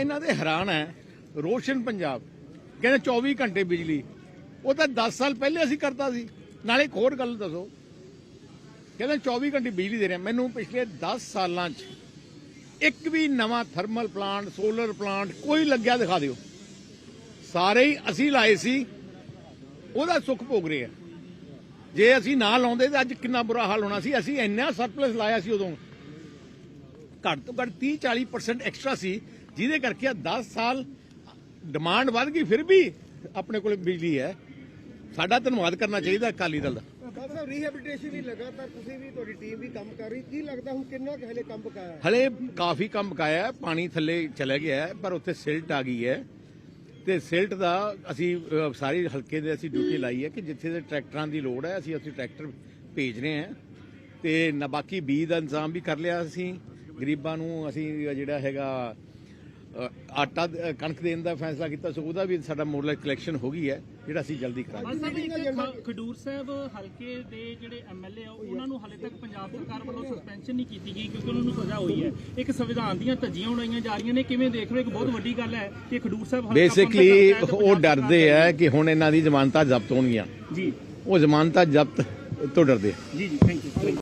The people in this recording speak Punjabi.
ਇਹਨਾਂ ਦੇ ਹੈਰਾਨ ਹੈ। ਰੋਸ਼ਨ ਪੰਜਾਬ। ਕਹਿੰਦੇ 24 ਘੰਟੇ ਬਿਜਲੀ। ਉਹ ਤਾਂ 10 ਸਾਲ ਪਹਿਲੇ ਅਸੀਂ ਕਰਤਾ ਸੀ। ਨਾਲੇ ਇੱਕ ਹੋਰ ਗੱਲ ਦੱਸੋ। ਕਹਿੰਦੇ 24 ਘੰਟੇ ਬਿਜਲੀ ਦੇ ਰਹੇ ਮੈਨੂੰ ਪਿਛਲੇ 10 ਸਾਲਾਂ 'ਚ ਇੱਕ ਵੀ ਨਵਾਂ ਥਰਮਲ ਪਲਾਂਟ ਸੋਲਰ ਪਲਾਂਟ ਕੋਈ ਲੱਗਿਆ ਦਿਖਾ ਦਿਓ। ਸਾਰੇ ਹੀ ਅਸੀਂ ਲਾਏ ਸੀ। ਉਹਦਾ ਸੁੱਖ ਭੋਗ ਰਹੇ ਆ। ਜੇ ਅਸੀਂ ਨਾ ਲਾਉਂਦੇ ਤਾਂ ਅੱਜ ਕਿੰਨਾ ਬੁਰਾ ਹਾਲ ਹੋਣਾ ਸੀ। ਅਸੀਂ ਇੰਨਾ ਸਰਪਲਸ ਲਾਇਆ ਸੀ ਉਦੋਂ। ਘੱਟ ਤੋਂ ਘੱਟ 30 40% ਐਕਸਟਰਾ ਸੀ ਜਿਹਦੇ ਕਰਕੇ ਆ 10 ਸਾਲ ਡਿਮਾਂਡ ਵੱਧ ਗਈ ਫਿਰ ਵੀ ਆਪਣੇ ਕੋਲ ਬਿਜਲੀ ਹੈ। ਸਾਡਾ ਧੰਨਵਾਦ ਕਰਨਾ ਚਾਹੀਦਾ ਅਕਾਲੀ ਦਲ ਦਾ। ਬਾਬਾ ਸਾਹਿਬ ਰੀਹੈਬਿਲਿਟੇਸ਼ਨ ਵੀ ਲਗਾਤਾਰ ਤੁਸੀਂ ਵੀ ਤੁਹਾਡੀ ਟੀਮ ਵੀ ਕੰਮ ਕਰ ਰਹੀ ਕੀ ਲੱਗਦਾ ਹੁਣ ਕਿੰਨਾ ਕੁ ਹਲੇ ਕੰਮ ਬਕਾਇਆ ਹੈ? ਹਲੇ ਕਾਫੀ ਕੰਮ ਬਕਾਇਆ ਹੈ ਪਾਣੀ ਥੱਲੇ ਚਲਾ ਗਿਆ ਹੈ ਪਰ ਉੱਥੇ ਸਿਲਟ ਆ ਗਈ ਹੈ। ਤੇ ਸਿਲਟ ਦਾ ਅਸੀਂ ਅ, ਸਾਰੀ ਹਲਕੇ ਦੇ ਅਸੀਂ ਡਿਊਟੀ ਲਾਈ ਹੈ ਕਿ ਜਿੱਥੇ ਦੇ ਟਰੈਕਟਰਾਂ ਦੀ ਲੋੜ ਹੈ ਅਸੀਂ ਉੱਥੇ ਟਰੈਕਟਰ ਭੇਜ ਰਹੇ ਹਾਂ। ਤੇ ਨਾ ਬਾਕੀ ਬੀਜ ਦਾ ਇੰਤਜ਼ਾਮ ਵੀ ਕਰ ਲਿਆ ਅਸੀਂ। ਗਰੀਬਾਂ ਨੂੰ ਅਸੀਂ ਜਿਹੜਾ ਹੈਗਾ ਆਟਾ ਕਣਕ ਦੇਣ ਦਾ ਫੈਸਲਾ ਕੀਤਾ ਸੋ ਉਹਦਾ ਵੀ ਸਾਡਾ ਮੋਡਲ ਕਲੈਕਸ਼ਨ ਹੋ ਗਈ ਹੈ ਜਿਹੜਾ ਅਸੀਂ ਜਲਦੀ ਕਰਾਂਗੇ। ਖਡੂਰ ਸਾਹਿਬ ਹਲਕੇ ਦੇ ਜਿਹੜੇ ਐਮਐਲਏ ਆ ਉਹਨਾਂ ਨੂੰ ਹਾਲੇ ਤੱਕ ਪੰਜਾਬ ਸਰਕਾਰ ਵੱਲੋਂ ਸਸਪੈਂਸ਼ਨ ਨਹੀਂ ਕੀਤੀ ਗਈ ਕਿਉਂਕਿ ਉਹਨਾਂ ਨੂੰ ਸਜ਼ਾ ਹੋਈ ਹੈ। ਇੱਕ ਸੰਵਿਧਾਨ ਦੀਆਂ ਧੱਜੀਆਂ ਉਡਾਈਆਂ ਜਾ ਰਹੀਆਂ ਨੇ ਕਿਵੇਂ ਦੇਖ ਰਹੇ ਹੋ? ਇੱਕ ਬਹੁਤ ਵੱਡੀ ਗੱਲ ਹੈ ਕਿ ਖਡੂਰ ਸਾਹਿਬ ਹਲਕਾ ਬੇਸਿਕਲੀ ਉਹ ਡਰਦੇ ਆ ਕਿ ਹੁਣ ਇਹਨਾਂ ਦੀ ਜ਼ਮਾਨਤਾਂ ਜ਼ਬਤ ਹੋਣਗੀਆਂ। ਜੀ। ਉਹ ਜ਼ਮਾਨਤਾਂ ਜ਼ਬਤ ਤੋਂ ਡਰਦੇ ਆ। ਜੀ ਜੀ ਥੈਂਕ ਯੂ